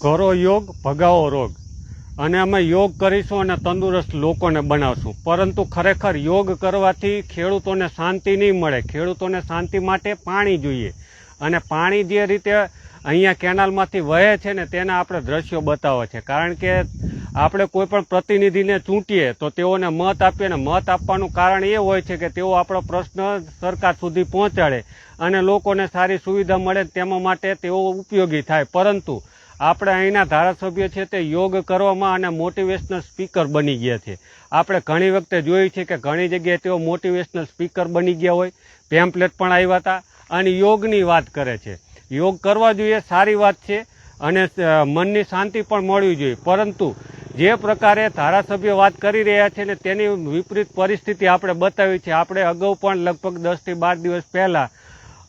કરો યોગ, ભગાવો રોગ. અને અમે યોગ કરીશું અને તંદુરસ્ત લોકોને બનાવશું. પરંતુ ખરેખર યોગ કરવાથી ખેડૂતોને શાંતિ નહીં મળે. ખેડૂતોને શાંતિ માટે પાણી જોઈએ. અને પાણી જે રીતે અહીંયા કેનાલમાંથી વહે છે ને તેના આપણે દ્રશ્યો બતાવે છે. કારણ કે આપણે કોઈ પણ પ્રતિનિધિને ચૂંટીએ તો તેઓને મત આપીએ અને મત આપવાનું કારણ એ હોય છે કે તેઓ આપણો પ્રશ્ન સરકાર સુધી પહોંચાડે. અને લોકોને સારી સુવિધા મળે તેમાં માટે તેઓ ઉપયોગી થાય. પરંતુ આપણે અહીંના ધારાસભ્ય છે તે યોગ કરવામાં અને મોટિવેશનલ સ્પીકર બની ગયા છે. આપણે ઘણી વખતે જોયું છે કે ઘણી જગ્યાએ તેઓ મોટિવેશનલ સ્પીકર બની ગયા હોય પેમ્પલેટ પણ આવ્યા હતા અને યોગની વાત કરે છે. યોગ કરવા જોઈએ, સારી વાત છે અને મનની શાંતિ પણ મળવી જોઈએ. પરંતુ જે પ્રકારે ધારાસભ્ય વાત કરી રહ્યા છે ને તેની વિપરીત પરિસ્થિતિ આપણે બતાવી છે. આપણે અગાઉ પણ લગભગ દસથી બાર દિવસ પહેલાં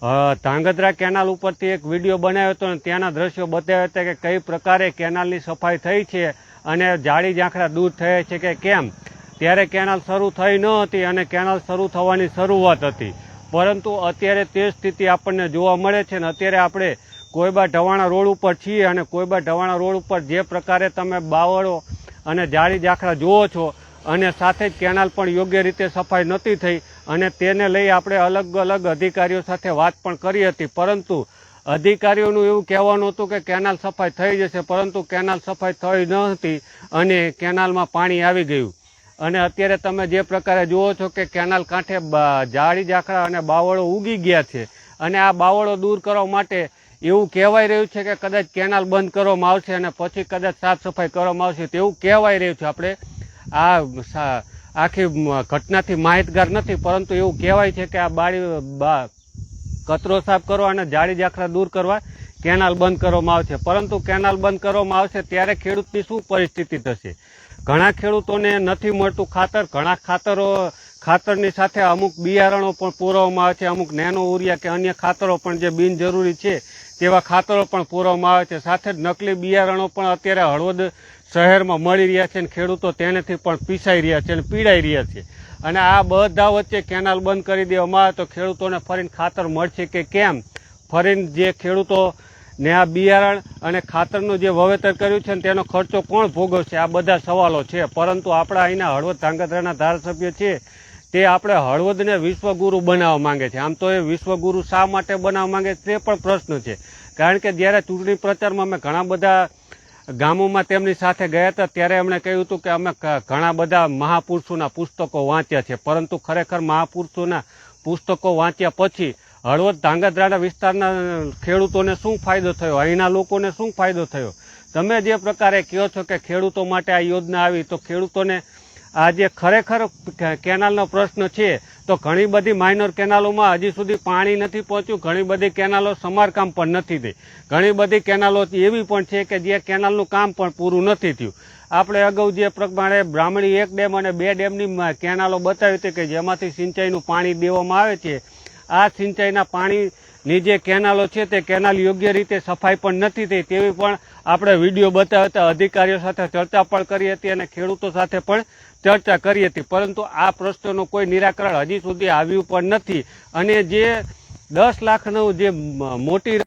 ધાંગધ્રા કેનાલ ઉપરથી એક વીડિયો બનાવ્યો હતો અને ત્યાંના દ્રશ્યો બતાવ્યા હતા કે કઈ પ્રકારે કેનાલની સફાઈ થઈ છે અને જાળી ઝાંખરા દૂર થયા છે કે કેમ. ત્યારે કેનાલ શરૂ થઈ ન હતી અને કેનાલ શરૂ થવાની શરૂઆત હતી. પરંતુ અત્યારે તે સ્થિતિ આપણને જોવા મળે છે ને અત્યારે આપણે કોઈબા ઢવાણા રોડ ઉપર છીએ અને કોઈબા ઢવાણા રોડ ઉપર જે પ્રકારે તમે બાવળો અને જાળી ઝાંખરા જુઓ છો અને સાથે જ કેનાલ પણ યોગ્ય રીતે સફાઈ નહોતી થઈ અને તેને લઈ આપણે અલગ અલગ અધિકારીઓ સાથે વાત પણ કરી હતી. પરંતુ અધિકારીઓનું એવું કહેવાનું હતું કે કેનાલ સફાઈ થઈ જશે, પરંતુ કેનાલ સફાઈ થઈ ન હતી અને કેનાલમાં પાણી આવી ગયું. અને અત્યારે તમે જે પ્રકારે જુઓ છો કે કેનાલ કાંઠે જાળી ઝાંખરા અને બાવળો ઉગી ગયા છે. અને આ બાવળો દૂર કરવા માટે એવું કહેવાય રહ્યું છે કે કદાચ કેનાલ બંધ કરવામાં આવશે અને પછી કદાચ સાફ સફાઈ કરવામાં આવશે તેવું કહેવાય રહ્યું છે. આપણે આ આખી ઘટનાથી માહિતગાર નથી, પરંતુ એવું કહેવાય છે કે આ બાળી કચરો સાફ કરવા અને જાળી જાખરા દૂર કરવા કેનાલ બંધ કરવામાં આવશે. પરંતુ કેનાલ બંધ કરવામાં આવશે ત્યારે ખેડૂતની શું પરિસ્થિતિ થશે? ઘણા ખેડૂતોને નથી મળતું ખાતર. ઘણા ખાતરો, ખાતરની સાથે અમુક બિયારણો પણ પૂરવામાં આવે છે. અમુક નેનો ઉરિયા કે અન્ય ખાતરો પણ જે બિનજરૂરી છે તેવા ખાતરો પણ પૂરવામાં આવે છે. સાથે જ નકલી બિયારણો પણ અત્યારે હળવદ શહેરમાં મળી રહ્યા છે અને ખેડૂતો તેનાથી પણ પીસાઈ રહ્યા છે અને પીડાઈ રહ્યા છે. અને આ બધા વચ્ચે કેનાલ બંધ કરી દેવામાં આવે તો ખેડૂતોને ફરીને ખાતર મળશે કે કેમ? ફરીને જે ખેડૂતો ને આ બિયારણ અને ખાતરનું જે વાવેતર કર્યું છે તેનો ખર્ચો કોણ ભોગવશે? આ બધા સવાલો છે. પરંતુ આપણા અહીંના હળવદ ધાંગધ્રાના ધારાસભ્ય છે. તે આપણે હળવદને વિશ્વગુરુ બનાવવા માંગે છે. આમ તો એ વિશ્વગુરુ શા માટે બનાવવા માંગે છે તે પણ પ્રશ્ન છે. કારણ કે જ્યારે ચૂંટણી પ્રચારમાં અમે ઘણા બધા ગામોમાં તેમની સાથે ગયા હતા, ત્યારે એમણે કહ્યું હતું કે અમે ઘણા બધા મહાપુરુષોના પુસ્તકો વાંચ્યા છે, પરંતુ ખરેખર મહાપુરુષોના પુસ્તકો વાંચ્યા પછી હળવદ ધાંગધ્રાના વિસ્તારના ખેડૂતોને શું ફાયદો થયો? અહીંના લોકોને શું ફાયદો થયો? તમે જે પ્રકારે કહો છો કે ખેડૂતો માટે આ યોજના આવી, તો ખેડૂતોને આ જે ખરેખર કેનાલનો પ્રશ્ન છે તો ઘણી બધી માઇનોર કેનાલોમાં હજી સુધી પાણી નથી પહોંચ્યું, ઘણી બધી કેનાલો સમારકામ પણ નથી થઈ. ઘણી બધી કેનાલો એવી પણ છે કે જે કેનાલનું કામ પણ પૂરું નથી થયું. આપણે અગાઉ જે પ્રમાણે બ્રાહ્મણી એક ડેમ અને બે ડેમની કેનાલો બતાવી હતી કે જેમાંથી સિંચાઈનું પાણી દેવામાં આવે છે, આ સિંચાઈના પાણીની જે કેનાલો છે તે કેનાલ યોગ્ય રીતે સફાઈ પણ નથી થઈ તેવી પણ આપણે વીડિયો બતાવ્યા હતા. અધિકારીઓ સાથે ચર્ચા પણ કરી હતી અને ખેડૂતો સાથે પણ ચર્ચા કરી હતી. પરંતુ આ પ્રશ્નનું કોઈ નિરાકરણ હજી સુધી આવ્યું પણ નથી. અને જે દસ લાખનું જે મોટી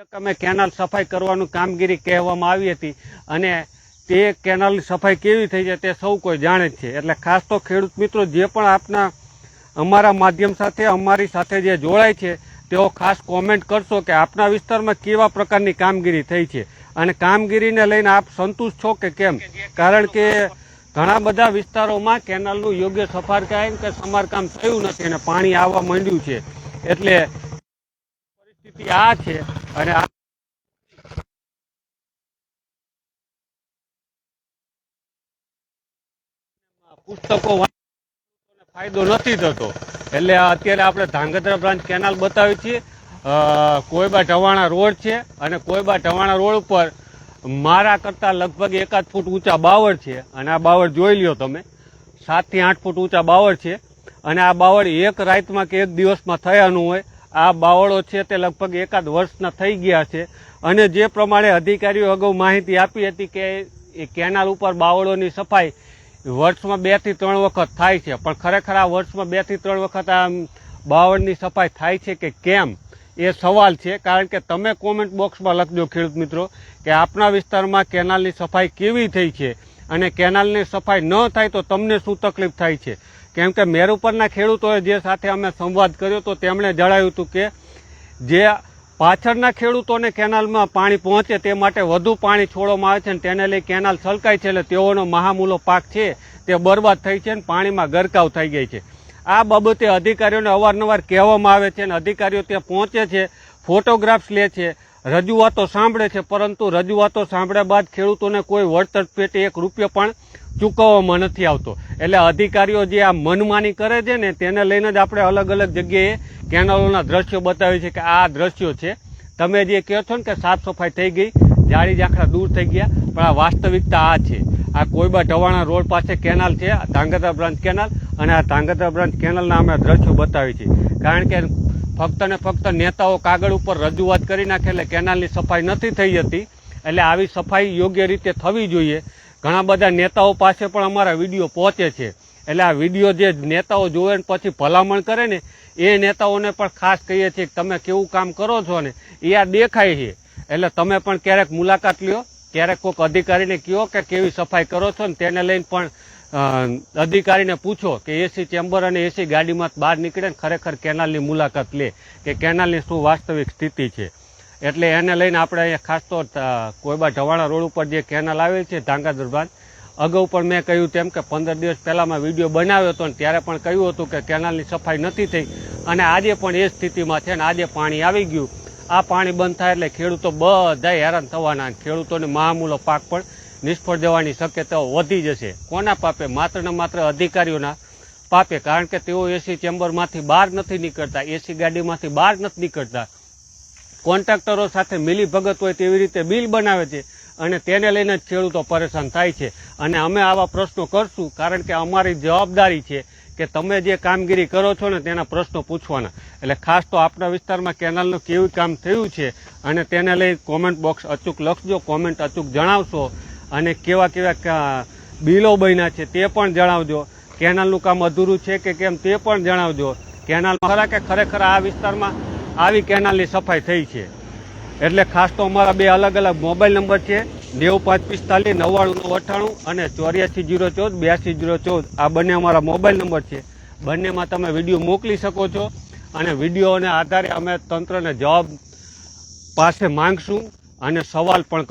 રકમે કેનાલ સફાઈ કરવાનું કામગીરી કહેવામાં આવી હતી. અને તે કેનાલની સફાઈ કેવી થઈ છે તે સૌ કોઈ જાણે છે. એટલે ખાસ તો ખેડૂત મિત્રો જે પણ આપના, અમારા માધ્યમ સાથે, અમારી સાથે જે જોડાય છે, તેઓ ખાસ કોમેન્ટ કરશો કે આપના વિસ્તારમાં કેવા પ્રકારની કામગીરી થઈ છે. અને કામગીરીને લઈને આપ સંતુષ્ટ છો કે કેમ? કારણ કે ઘણા બધા વિસ્તારોમાં કેનાલનું યોગ્ય સફારકામ કે સમારકામ થયું નથી અને પાણી આવવા માંડ્યું છે. એટલે પરિસ્થિતિ આ છે અને પુસ્તકો ફાયદો નથી થતો. એટલે અત્યારે આપણે ધાંગધ્રા બ્રાન્ચ કેનાલ બતાવી છીએ કોઈબા ટવાણા રોડ છે અને કોઈબા ટવાણા રોડ ઉપર મારા કરતાં લગભગ એકાદ ફૂટ ઊંચા બાવળ છે અને આ બાવળ જોઈ લ્યો તમે. સાતથી આઠ ફૂટ ઊંચા બાવળ છે અને આ બાવળ એક રાતમાં કે એક દિવસમાં થયાનું હોય. આ બાવળો છે તે લગભગ એકાદ વર્ષના થઈ ગયા છે. અને જે પ્રમાણે અધિકારીઓ અગાઉ માહિતી આપી હતી કે એ કેનાલ ઉપર બાવળોની સફાઈ વર્ષમાં બેથી ત્રણ વખત થાય છે. પણ ખરેખર આ વર્ષમાં બેથી ત્રણ વખત આ બાવળની સફાઈ થાય છે કે કેમ? એ સવાલ છે, કારણ કે તમે કોમેન્ટ બોક્સમાં લખજો ખેડૂત મિત્રો કે આપણા વિસ્તારમાં કેનાલની સફાઈ કેવી થઈ છે અને કેનાલની સફાઈ ન થાય તો તમને શું તકલીફ થાય છે? કેમ કે મેરુ પરના ખેડૂતોએ જે સાથે અમે સંવાદ કર્યો તો તેમણે જણાવ્યું હતું કે જે પાછળના ખેડૂતોને કેનાલમાં પાણી પહોંચે તે માટે વધુ પાણી છોડવામાં આવે છે અને તેને લઈ કેનાલ છલકાય છે એટલે તેઓનો મહામૂલો પાક છે તે બરબાદ થઈ છે અને પાણીમાં ગરકાવ થઈ ગઈ છે. આ બાબતે અધિકારીઓને અવારનવાર કહેવામાં આવે છે અને અધિકારીઓ ત્યાં પહોંચે છે, ફોટોગ્રાફ્સ લે છે, રજૂઆતો સાંભળે છે, પરંતુ રજૂઆતો સાંભળ્યા બાદ ખેડૂતોને કોઈ વળતર પેટે એક રૂપિયો પણ ચૂકવવામાં નથી આવતો. એટલે અધિકારીઓ જે આ મનમાની કરે છે ને, તેને લઈને જ આપણે અલગ અલગ જગ્યાએ કેનાલોના દ્રશ્યો બતાવીએ છીએ કે આ દ્રશ્યો છે. તમે જે કહો છો ને કે સાફ સફાઈ થઈ ગઈ, જાળી ઝાંખરા દૂર થઈ ગયા, પણ આ વાસ્તવિકતા આ છે. આ કોઈબા ઢવાણા રોડ પાસે કેનાલ છે, ધાંગધ્રા બ્રાન્ચ કેનાલ અને આ ધાંગધ્રા બ્રાન્ચ કેનલના અમે દ્રશ્યો બતાવી છે. કારણ કે ફક્ત ને ફક્ત નેતાઓ કાગળ ઉપર રજૂઆત કરી નાખે એટલે કેનાલની સફાઈ નથી થઈ હતી. એટલે આવી સફાઈ યોગ્ય રીતે થવી જોઈએ. ઘણા બધા નેતાઓ પાસે પણ અમારા વીડિયો પહોંચે છે. એટલે આ વીડિયો જે નેતાઓ જોવે ને પછી ભલામણ કરે ને, એ નેતાઓને પણ ખાસ કહીએ છીએ કે તમે કેવું કામ કરો છો ને, એ આ દેખાય છે. એટલે તમે પણ ક્યારેક મુલાકાત લ્યો. ક્યારેક કોઈક અધિકારીને કહો કે કેવી સફાઈ કરો છો ને, તેને લઈને પણ અધિકારીને પૂછો કે એસી ચેમ્બર અને એસી ગાડીમાં બહાર નીકળે ને ખરેખર કેનાલની મુલાકાત લે કે કેનાલની શું વાસ્તવિક સ્થિતિ છે. એટલે એને લઈને આપણે અહીંયા ખાસ તો કોઈબા ઢવાણા રોડ ઉપર જે કેનાલ આવેલ છે, ધાંગાધર બાદ અગાઉ પણ મેં કહ્યું તેમ કે પંદર દિવસ પહેલાંમાં વીડિયો બનાવ્યો હતો ને ત્યારે પણ કહ્યું હતું કે કેનાલની સફાઈ નથી થઈ અને આજે પણ એ સ્થિતિમાં છે ને આજે પાણી આવી ગયું. આ પાણી બંધ થાય એટલે ખેડૂતો બધા હેરાન થવાના ખેડૂતોને મહામૂલો પાક પણ નિષ્ફળ જવાની શક્યતાઓ વધી જશે. કોના પાપે? માત્ર ને માત્ર અધિકારીઓના પાપે. કારણ કે તેઓ એસી ચેમ્બરમાંથી બહાર નથી નીકળતા. એસી ગાડીમાંથી બહાર નથી નીકળતા. કોન્ટ્રાક્ટરો સાથે મિલી ભગત હોય તેવી રીતે બિલ બનાવે છે અને તેને લઈને જ ખેડૂતો પરેશાન થાય છે. અને અમે આવા પ્રશ્નો કરશું કારણ કે અમારી જવાબદારી છે કે તમે જે કામગીરી કરો છો ને તેના પ્રશ્નો પૂછવાના. એટલે ખાસ તો આપણા વિસ્તારમાં કેનાલનું કેવું કામ થયું છે અને તેને લઈ કોમેન્ટ બોક્સ અચૂક લખજો. કોમેન્ટ અચૂક જણાવશો. અને કેવા કેવા બિલો બન્યા છે તે પણ જણાવજો. કેનાલનું કામ અધૂરું છે કે કેમ તે પણ જણાવજો. કેનાલ ખરા કે ખરેખર આ વિસ્તારમાં આવી કેનાલની સફાઈ થઈ છે. એટલે ખાસ તો અમારા બે અલગ અલગ મોબાઈલ નંબર છે. નેવું પાંચ પિસ્તાલીસ, નવ્વાણું નવ અઠ્ઠાણું અને ચોર્યાસી જીરો ચૌદ, બ્યાસી જીરો ચૌદ. આ બંને અમારા મોબાઈલ નંબર છે. બંનેમાં તમે વીડિયો મોકલી શકો છો અને વિડીયોને આધારે અમે તંત્રને જવાબ પાસે માંગશું અને સવાલ પણ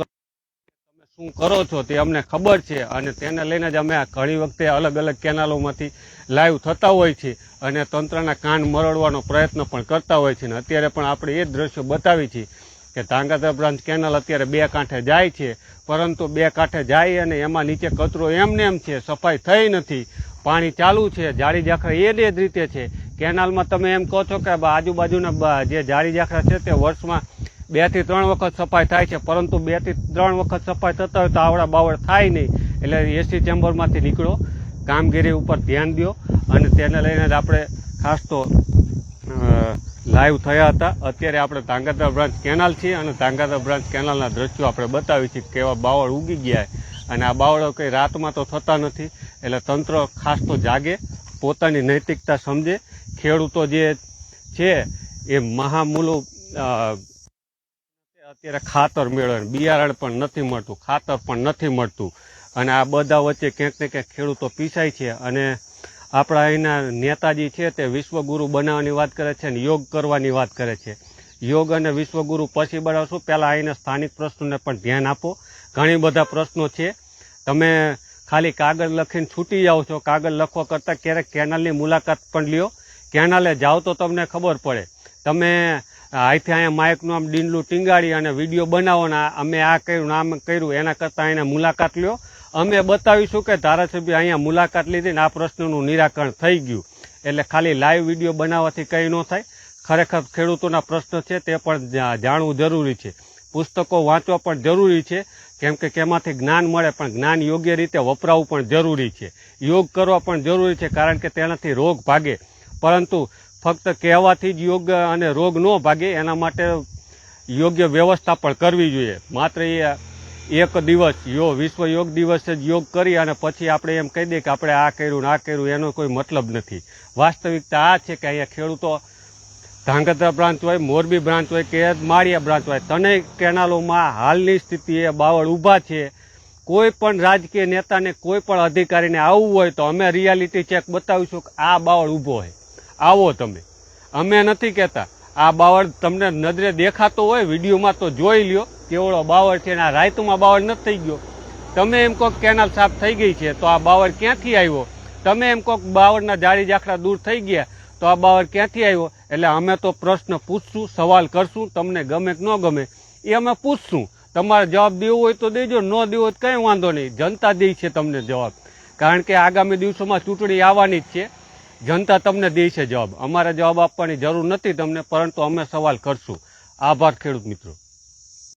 શું કરો છો તે અમને ખબર છે અને તેને લઈને જ અમે ઘણી વખતે અલગ અલગ કેનાલોમાંથી લાઈવ થતા હોય છે અને તંત્રના કાન મરડવાનો પ્રયત્ન પણ કરતા હોય છે અને અત્યારે પણ આપણે એ જ દ્રશ્યો બતાવી છીએ કે ધાંગાધર બ્રાન્ચ કેનાલ અત્યારે બે કાંઠે જાય છે, પરંતુ બે કાંઠે જાય અને એમાં નીચે કચરો એમને એમ છે, સફાઈ થઈ નથી, પાણી ચાલુ છે, જાળી જાખરા એ જ રીતે છે. કેનાલમાં તમે એમ કહો છો કે આજુબાજુના જે જાળી જાખરા છે તે વર્ષમાં બેથી ત્રણ વખત સફાઈ થાય છે, પરંતુ બેથી ત્રણ વખત સફાઈ થતા હોય તો આવડા બાવડ થાય નહીં. એટલે એસી ચેમ્બરમાંથી નીકળો, કામગીરી ઉપર ધ્યાન દો અને તેને લઈને આપણે ખાસ તો લાઈવ થયા હતા. અત્યારે આપણે ધાંગાધ્રા બ્રાન્ચ કેનાલ છીએ અને ધાંગાધ્રા બ્રાન્ચ કેનાલના દ્રશ્યો આપણે બતાવી છીએ કેવા બાવળ ઉગી ગયા અને આ બાવળો કંઈ રાતમાં તો થતા નથી, એટલે તંત્ર ખાસ તો જાગે, પોતાની નૈતિકતા સમજે. ખેડૂતો જે છે, એ મહામૂલો અત્યારે ખાતર મેળવે બિયારણ પણ નથી મળતું, ખાતર પણ નથી મળતું. અને આ બધા વચ્ચે ક્યાંક ને ક્યાંક ખેડૂતો પીસાય છે અને આપણા અહીંના નેતાજી છે તે વિશ્વગુરુ બનાવવાની વાત કરે છે અને યોગ કરવાની વાત કરે છે. યોગ અને વિશ્વગુરુ પછી બનાવશું, પહેલાં અહીંના સ્થાનિક પ્રશ્નોને પણ ધ્યાન આપો. ઘણી બધા પ્રશ્નો છે. તમે ખાલી કાગળ લખીને છૂટી જાઓ છો. કાગળ લખવા કરતાં ક્યારેક કેનાલની મુલાકાત પણ લ્યો. કેનાલે જાઓ તો તમને ખબર પડે. તમે અહીંથી અહીંયા માઇકનું આમ ડીંડલું ટીંગાડી અને વીડિયો બનાવો ને અમે આ કર્યું આમ કર્યું. એના કરતાં અહીંયા મુલાકાત લ્યો. અમે બતાવીશું કે ધારાસભ્ય અહીંયા મુલાકાત લીધી ને આ પ્રશ્નનું નિરાકરણ થઈ ગયું. એટલે ખાલી લાઈવ વીડિયો બનાવવાથી કંઈ ન થાય. ખરેખર ખેડૂતોના પ્રશ્ન છે તે પણ જાણવું જરૂરી છે. પુસ્તકો વાંચવા પણ જરૂરી છે. કેમ કે કેમાંથી જ્ઞાન મળે પણ જ્ઞાન યોગ્ય રીતે વપરાવવું પણ જરૂરી છે. યોગ કરવા પણ જરૂરી છે કારણ કે તેનાથી રોગ ભાગે. પરંતુ ફક્ત કહેવાથી જ યોગ અને રોગ ન ભાગે, એના માટે યોગ્ય વ્યવસ્થા પણ કરવી જોઈએ. માત્ર એ એક દિવસ, યો વિશ્વ યોગ દિવસે જ યોગ કરી અને પછી આપણે એમ કહી દઈએ કે આપણે આ કર્યું ને આ કર્યું, એનો કોઈ મતલબ નથી. વાસ્તવિકતા આ છે કે અહીંયા ખેડૂતો ધાંગધ્રા બ્રાન્ચ હોય, મોરબી બ્રાન્ચ હોય કે માળિયા બ્રાન્ચ હોય ત્રણેય કેનાલોમાં હાલની સ્થિતિએ બાવળ ઊભા છે. કોઈ પણ રાજકીય નેતાને કોઈ પણ અધિકારીને આવવું હોય તો અમે રિયાલિટી ચેક બતાવીશું કે આ બાવળ ઊભો હોય આવો તમે. અમે નથી કહેતા. આ બાવળ તમને નજરે દેખાતો હોય, વિડીયોમાં તો જોઈ લ્યો. કેવડો બાવળ છે અને આ રાયતુમાં બાવળ નથી થઈ ગયો. તમે એમ કહો કે કેનાલ સાફ થઈ ગઈ છે, તો આ બાવળ ક્યાંથી આવ્યો? તમે એમ કોક બાવળના જાડી જાખડા દૂર થઈ ગયા, તો આ બાવળ ક્યાંથી આવ્યો? એટલે અમે તો પ્રશ્ન પૂછશું, સવાલ કરશું, તમને ગમે કે ન ગમે. એ અમે પૂછશું. તમારે જવાબ દેવો હોય તો દેજો, ન દેવો હોય કંઈ વાંધો નહીં. જનતા દે છે તમને જવાબ. કારણ કે આગામી દિવસોમાં ચૂંટણી આવવાની જ છે. જનતા તમને દે છે જવાબ. અમારે જવાબ આપવાની જરૂર નથી તમને, પરંતુ અમે સવાલ કરશું. આભાર ખેડૂત મિત્રો.